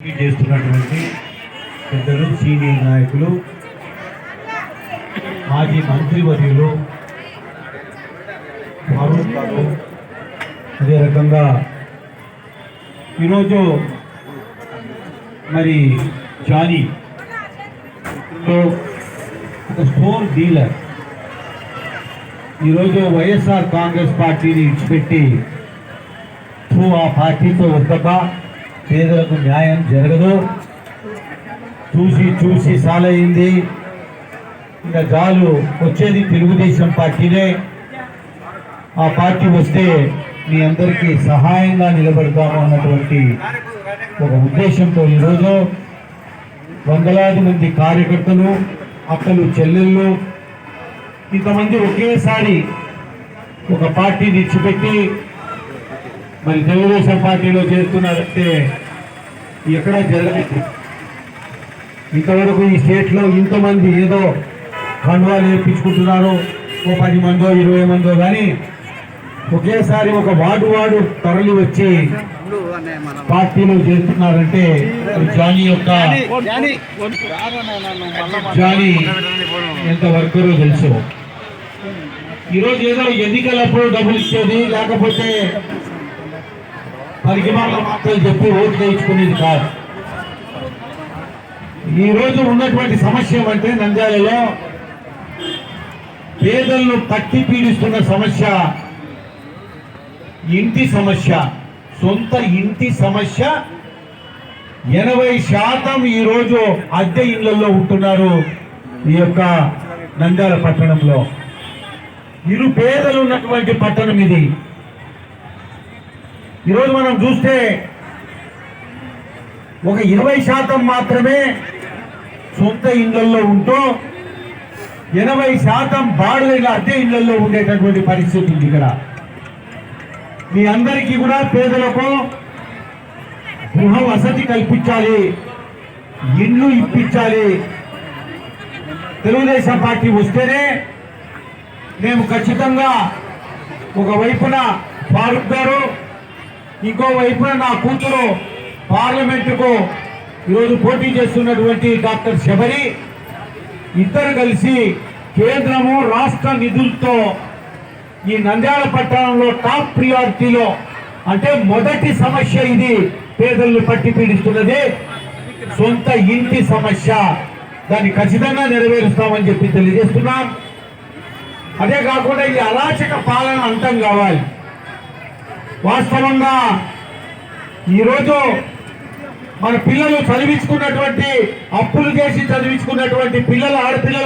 చేస్తున్నటువంటి పెద్దలు సీనియర్ నాయకులు మాజీ మంత్రివర్యులు ఫారూక్ గారు అదే రకంగా ఈరోజు మరి జానీ ఒక స్టోర్ డీలర్. ఈరోజు వైఎస్ఆర్ కాంగ్రెస్ పార్టీని ఇచ్చిపెట్టి ఆ పార్టీతో వద్దగా పేదలకు న్యాయం జరగదు. చూసి చూసి సాలయింది. ఇంకా జాలు వచ్చేది తెలుగుదేశం పార్టీనే. ఆ పార్టీ వస్తే మీ అందరికీ సహాయంగా నిలబడతాము అన్నటువంటి ఒక ఉద్దేశంతో ఈరోజు వందలాది మంది కార్యకర్తలు అక్కలు చెల్లెళ్ళు ఇంతమంది ఒకేసారి ఒక పార్టీని ఇచ్చిపెట్టి మరి తెలుగుదేశం పార్టీలో చేస్తున్నారంటే ఎక్కడ జరగలేదు. ఇంతవరకు ఈ స్టేట్లో ఇంతమంది ఏదో కండువాలు వేయించుకుంటున్నారు ఓ పది మందో ఇరవై మందో కానీ ఒకేసారి ఒక వార్డు వార్డు తరలి వచ్చి పార్టీలో చేస్తున్నారంటే అది జానీ యొక్క జానీ ఎంత వర్కరో తెలుసు. ఈరోజు ఏదో ఎన్నికలప్పుడు డబ్బులు ఇచ్చేది లేకపోతే పనికి మాటలు చెప్పి ఓట్లు వేయించుకునేది కాదు. ఈరోజు ఉన్నటువంటి సమస్య ఏమంటే నంద్యాలలో పేదలను పట్టి పీడిస్తున్న సమస్య ఇంటి సమస్య సొంత ఇంటి సమస్య ఎనభై శాతం ఈరోజు అద్దె ఇళ్ళలో ఉంటున్నారు ఈ యొక్క నంద్యాల పట్టణంలో. ఇరు పేదలు ఉన్నటువంటి పట్టణం ఇది. ఈరోజు మనం చూస్తే ఒక ఇరవై శాతం మాత్రమే సొంత ఇళ్ళలో ఉంటూ ఎనభై శాతం బాడుగైన అద్దె ఇళ్ళలో ఉండేటటువంటి పరిస్థితి ఉంది ఇక్కడ. మీ అందరికీ కూడా పేదలకు గృహ వసతి కల్పించాలి ఇండ్లు ఇప్పించాలి. తెలుగుదేశం పార్టీ వస్తేనే మేము ఖచ్చితంగా ఒక వైపున ఫారూక్ గారు ఇంకో వైపున నా కూతురు పార్లమెంటుకు ఈరోజు పోటీ చేస్తున్నటువంటి డాక్టర్ శబరి. ఇద్దరు కలిసి కేంద్రము రాష్ట్ర నిధులతో ఈ నంద్యాల పట్టణంలో టాప్ ప్రియారిటీలో అంటే మొదటి సమస్య ఇది పేదలను పట్టి పీడిస్తున్నది. సొంత ఇంటి సమస్య. దాన్ని ఖచ్చితంగా నెరవేరుస్తామని చెప్పి తెలియజేస్తున్నాం. అదే కాకుండా ఈ అరాచక పాలన అంతం కావాలి. వాస్తవంగా ఈరోజు మన పిల్లలు చదివించుకున్నటువంటి అప్పులు చేసి చదివించుకున్నటువంటి పిల్లలు ఆడపిల్లలు